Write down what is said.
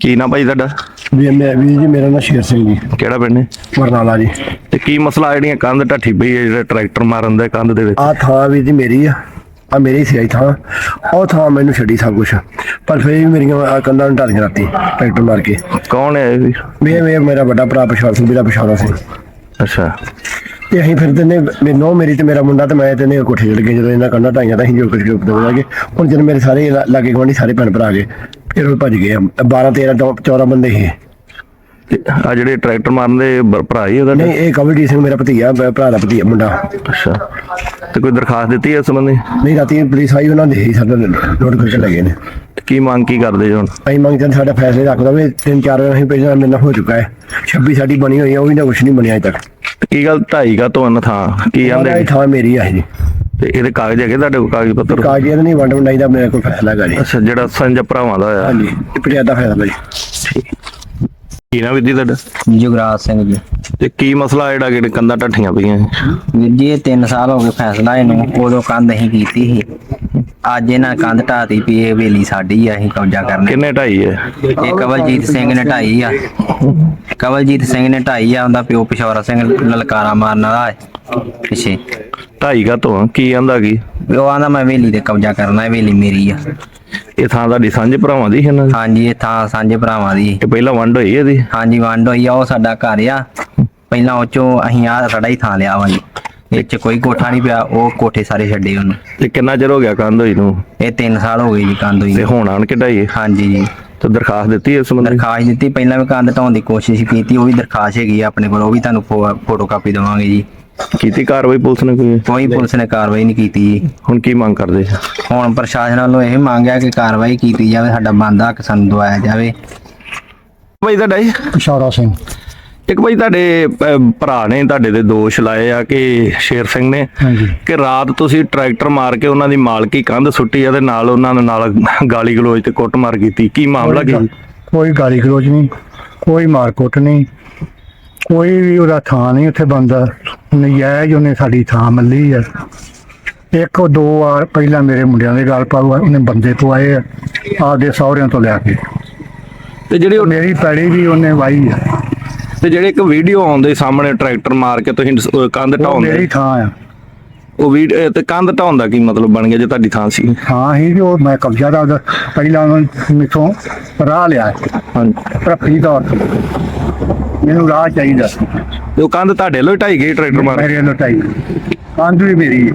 ਕੀ ਨਾ ਭਾਈ ਤੁਹਾਡਾ? ਵੀ ਮੈਂ ਵੀ ਜੀ ਮੇਰਾ ਨਾਮ ਸ਼ੇਰ ਸਿੰਘ ਜੀ। ਕਿਹੜਾ ਪਿੰਡ ਹੈ? ਬਰਨਾਲਾ ਜੀ। ਤੇ ਕੀ ਮਸਲਾ ਜਿਹੜੀਆਂ ਕੰਧ ਢੱਠੀ ਪਈ ਹੈ ਜਿਹੜਾ ਟਰੈਕਟਰ ਮਾਰਨ ਦਾ ਕੰਧ ਦੇ ਵਿੱਚ? ਆ ਥਾਂ ਵੀ ਜੀ ਮੇਰੀ ਆ। ਆ ਮੇਰੀ ਸੀ ਥਾਂ। ਉਹ ਥਾਂ ਮੈਨੂੰ ਛੱਡੀ ਸਭ ਕੁਝ ਪਰ ਫਿਰ ਵੀ ਮੇਰੀਆਂ ਕੰਧਾਂ ਨੂੰ ਢਾਲੀਆਂ ਰਾਤੀ ਟਰੈਕਟਰ ਮਾਰ ਕੇ। ਕੌਣ ਹੈ ਇਹ ਵੀ? ਮੈਂ ਮੈਂ ਮੇਰਾ ਵੱਡਾ ਭਰਾ ਪਛਾਣ ਸਿੰਘ ਮੇਰਾ ਪਛਾਣਾ ਸੀ ਅੱਛਾ। ਤੇ ਅਸੀਂ ਫਿਰ ਤੈਨੇ ਮੈਨੂੰ ਮੇਰੀ ਤੇ ਮੇਰਾ ਮੁੰਡਾ ਤੇ ਮੈਂ ਤੈਨੇ ਕੋਠੇ ਚੜ ਗਏ ਜਦੋਂ ਇਹਨਾਂ ਕੰਧਾਂ ਢਾਈਆਂ ਤਾਂ ਅਸੀਂ ਜੋ ਕੁਝ ਉੱਪਰ ਲੱਗੇ ਹੁਣ ਜਦ ਮੇਰੇ ਸਾਰੇ ਲਾਗੇ ਗਵਾਂਢੀ ਸਾਰੇ ਭੈਣ ਭਰਾ ਆ ਗਏ। ਫਿਰ ਉਹ ਭੱਜ ਗਏ 12 13 14 ਬੰਦੇ ਸੀ। ਆ ਜਿਹੜੇ ਟਰੈਕਟਰ ਮਾਰਨ ਦੇ ਬ- ਭਰਾ ਹੀ ਉਹਦਾ ਨਹੀਂ ਇਹ ਕਵਲਜੀਤ ਸਿੰਘ ਮੇਰਾ ਭਤੀਆ ਭਰਾ ਦਾ ਭਤੀਆ ਮੁੰਡਾ। ਅੱਛਾ। ਤੇ ਕੋਈ ਦਰਖਾਸਤ ਦਿੱਤੀ ਹੈ ਇਸ ਸੰਬੰਧੀ? ਨਹੀਂ ਰਾਤੀ ਪੁਲਿਸ ਆਈ ਉਹਨਾਂ ਦੇ ਹੀ ਸਾਡਾ ਨੋਟ ਕਰਕੇ ਲੱਗੇ ਨੇ। ਤੇ ਕੀ ਮੰਗ ਕੀ ਕਰਦੇ ਜੀ ਹੁਣ? ਅਸੀਂ ਮੰਗਦੇ ਹਾਂ ਸਾਡਾ ਫੈਸਲੇ ਰੱਖ ਦਵੇ। ਤਿੰਨ ਚਾਰ ਵਾਰ ਅਸੀਂ ਪਹਿਲਾਂ ਮੇਰੇ ਨਾਲ ਹੋ ਚੁੱਕਾ ਹੈ। 26 ਸਾਡੀ ਬਣੀ ਹੋਈ ਹੈ ਉਹ ਵੀ ਨਾ ਕੁਛ ਨਹੀਂ ਬਣਿਆ ਅਜੇ ਤੱਕ। ਤੇ ਕੀ ਗੱਲ ਢਾਈ ਕਾ ਤੋਂ ਥਾਂ? ਕੀ ਆਂਦੇ ਆਂਦੇ ਥਾਂ ਮੇਰੀ ਆ ਜੀ। ਤੇ ਇਹਦੇ ਕਾਗਜ਼ ਹੈਗੇ ਤੁਹਾਡੇ ਕੋਲ ਕਾਗਜ਼ ਪੱਤਰ? ਕਾਗਜ਼ਾਂ ਦਾ ਨਹੀਂ ਵੰਡ ਵੰਡਾਈ ਦਾ ਮੇਰੇ ਕੋਲ ਫੈਸਲਾ ਹੈਗਾ ਜੀ। ਅੱਛਾ ਜਿਹੜਾ ਸੰਜ ਭਰਾਵਾਂ ਦਾ ਹੋਇਆ। ਹਾਂਜੀ ਇਹ ਪੰਚਾਇਤ ਦਾ ਫੈਸਲਾ ਜੀ। ਕੀ ਨਾ ਵਿਧੀ ਤੁਹਾਡਾ? ਜੁਗਰਾਜ ਸਿੰਘ ਜੀ। ਤੇ ਕੀ ਮਸਲਾ ਜਿਹੜਾ ਕਿ ਕੰਧਾਂ ਢੱਠੀਆਂ ਪਈਆਂ ਵੀਰ ਜੀ ਇਹ 3 ਸਾਲ ਹੋ ਗਏ ਫੈਸਲਾ ਇਹਨੂੰ ਉਦੋਂ ਕੰਧ ਅਸੀਂ ਕੀਤੀ ਸੀ। ਅੱਜ ਇਹਨਾਂ ਕੰਧ ਢਾਤੀ ਵੀ ਇਹ ਹਵੇਲੀ ਸਾਡੀ ਆ ਅਸੀਂ ਕਬਜ਼ਾ ਕਰਨੀ। ਕਿੰਨੇ ਢਾਈ ਹੈ? ਇਹ ਕਵਲਜੀਤ ਸਿੰਘ ਨੇ ਢਾਈ ਆ। ਕਵਲਜੀਤ ਸਿੰਘ ਨੇ ਢਾਈ ਆ ਉਹਦਾ ਪਿਓ ਪਿਸ਼ੌਰਾ ਸਿੰਘ ਲਲਕਾਰਾ ਮਾਰਨ ਵਾਲਾ ਹੈ। ਪਿੱਛੇ। ਢਾਈ ਕਾ ਤੋਂ ਕੀ ਆਂਦਾ ਕੀ? ਉਹ ਆਂਦਾ ਮੈਂ ਹਵੇਲੀ ਤੇ ਕਬਜ਼ਾ ਕਰਨਾ ਹਵੇਲੀ ਮੇਰੀ ਆ। ਇਹ ਥਾਂ ਤੁਹਾਡੀ ਸਾਂਝੇ ਭਰਾਵਾਂ ਦੀ ਹੈ ਨਾ ਹਾਂਜੀ ਇਹ ਥਾਂ ਸਾਂਝੇ ਭਰਾਵਾਂ ਦੀ। ਇਹ ਪਹਿਲਾਂ ਵੰਡ ਹੋਈ ਇਹਦੀ? ਹਾਂਜੀ ਵੰਡ ਹੋਈ ਆ ਉਹ ਸਾਡਾ ਘਰ ਆ। ਪਹਿਲਾਂ ਉਹ ਚੋਂ ਅਸੀਂ ਆ ਸਾਡਾ ਹੀ ਥਾਂ ਲਿਆ ਵਾ ਜੀ। ਇਹ ਚ ਕੋਈ ਕੋਠਾ ਨਹੀਂ ਪਿਆ ਉਹ ਕੋਠੇ ਸਾਰੇ ਛੱਡੇ ਉਹਨੂੰ। ਤੇ ਕਿੰਨਾ ਚਿਰ ਹੋ ਗਿਆ ਕੰਧ ਹੋਈ ਨੂੰ? ਇਹ 3 ਸਾਲ ਹੋ ਗਏ ਜੀ ਕੰਧ ਹੋਈ ਤੇ ਨੂੰ। ਹੁਣ ਆਣ ਕੇ ਢਾਈ? ਹੈ? ਹਾਂਜੀ ਜੀ। ਤੇ ਦਰਖਾਸਤ ਦਿੱਤੀ ਇਸ ਸੰਬੰਧੀ? ਦਰਖਾਸਤ ਦਿੱਤੀ ਪਹਿਲਾਂ ਵੀ ਕੰਧ ਢਾਉਣ ਦੀ ਕੋਸ਼ਿਸ਼ ਕੀਤੀ ਉਹ ਵੀ ਦਰਖਾਸਤ ਹੈਗੀ ਆ ਆਪਣੇ ਕੋਲ ਉਹ ਵੀ ਤੁਹਾਨੂੰ ਫੋਟੋ ਕਾਪੀ ਦੇਵਾਂਗੇ ਜੀ। ਕੀਤੀ ਕਾਰਵਾਈ ਪੁਲਿਸ ਨੇ ਕੋਈ? ਕੋਈ ਪੁਲਿਸ ਨੇ ਕਾਰਵਾਈ ਨਹੀਂ ਕੀਤੀ ਜੀ। ਹੁਣ ਕੀ ਮੰਗ ਕਰਦੇ? ਹੁਣ ਪ੍ਰਸ਼ਾਸਨ ਵੱਲੋਂ ਇਹ ਮੰਗਿਆ ਕਿ ਕਾਰਵਾਈ ਕੀਤੀ ਜਾਵੇ ਸਾਡਾ ਬੰਦਾ ਹੱਕ ਸਾਨੂੰ ਦਵਾਇਆ ਜਾਵੇ। ਭਾਈ ਤੁਹਾਡਾ ਜੀ? ਪਸ਼ੌਰਾ ਸਿੰਘ। ਇੱਕ ਭਾਈ ਤੁਹਾਡੇ ਅਹ, ਭਰਾ ਨੇ ਤੁਹਾਡੇ ਦੇ ਦੋਸ਼ ਲਾਏ ਆ ਕਿ ਸ਼ੇਰ ਸਿੰਘ ਨੇ ਹਾਂਜੀ। ਕਿ ਰਾਤ ਤੁਸੀਂ ਟਰੈਕਟਰ ਮਾਰ ਕੇ ਉਹਨਾਂ ਦੀ ਮਾਲਕੀ ਕੰਧ ਸੁੱਟੀ ਆ ਤੇ ਨਾਲ ਉਹਨਾਂ ਦੇ ਨਾਲ ਗਾਲੀ ਗਲੋਚ ਤੇ ਕੁੱਟਮਾਰ ਕੀਤੀ। ਕੀ ਮਾਮਲਾ ਕੀ? ਕੋਈ ਗਾਲੀ ਗਲੋਚ ਨਹੀਂ ਕੋਈ ਮਾਰਕੁੱਟ ਨਹੀਂ। ਕੋਈ ਵੀ ਉਹਦਾ ਥਾਂ ਨਹੀਂ ਉੱਥੇ ਬੰਦਾ ਨਜਾਇਜ਼ ਉਹਨੇ ਸਾਡੀ ਥਾਂ ਮੱਲੀ ਆ। ਇੱਕ ਦੋ ਵਾਰ ਪਹਿਲਾਂ ਮੇਰੇ ਮੁੰਡਿਆਂ ਦੇ ਗੱਲ ਪਾਉਆ ਉਹਨੇ ਬੰਦੇ ਤੋਂ ਆਏ ਆ ਆਪਦੇ ਸਹੁਰਿਆਂ ਤੋਂ ਲਿਆ ਕੇ। ਤੇ ਜਿਹੜੇ ਉਹ- ਮੇਰੀ ਪੈੜੀ ਵੀ ਉਹਨੇ ਵਾਈ ਆ। ਤੇ ਜਿਹੜੇ ਇੱਕ ਵੀਡੀਓ ਆਉਂਦੇ ਸਾਹਮਣੇ ਟਰੈਕਟਰ ਮਾਰ ਕੇ ਤੁਸੀਂ ਅਹ, ਕੰਧ ਉਹ ਢਾਉਂਦੇ ਮੇਰੀ ਥਾਂ ਆ। ਉਹ ਵੀਡੀਓ ਤੇ ਕੰਧ ਢਾਉਣ ਦਾ ਕੀ ਮਤਲਬ ਬਣ ਗਿਆ ਜੇ ਤੁਹਾਡੀ ਥਾਂ ਸੀ? ਥਾਂ ਹੀ ਜੋ ਮੈਂ ਕਬਜ਼ਾ ਦਾ ਉਹਦਾ ਪਹਿਲਾਂ ਉਹਨਾਂ ਮੇਥੋਂ ਰਾਹ ਲਿਆ। ਹਾਂਜੀ। ਰੱਖੀ ਤੌਰ ਤੇ। ਮੈਨੂੰ ਰਾਹ ਚਾਹੀਦਾ ਤੇ ਉਹ ਕੰਧ ਤੁਹਾਡੇ ਲੋ ਢਾਈ ਗਈ ਟਰੈਕਟਰ ਮਾਰ? ਮੇਰੇ ਲਟਾਈ ਕੰਧ ਵੀ ਮੇਰੀ ਹੈ।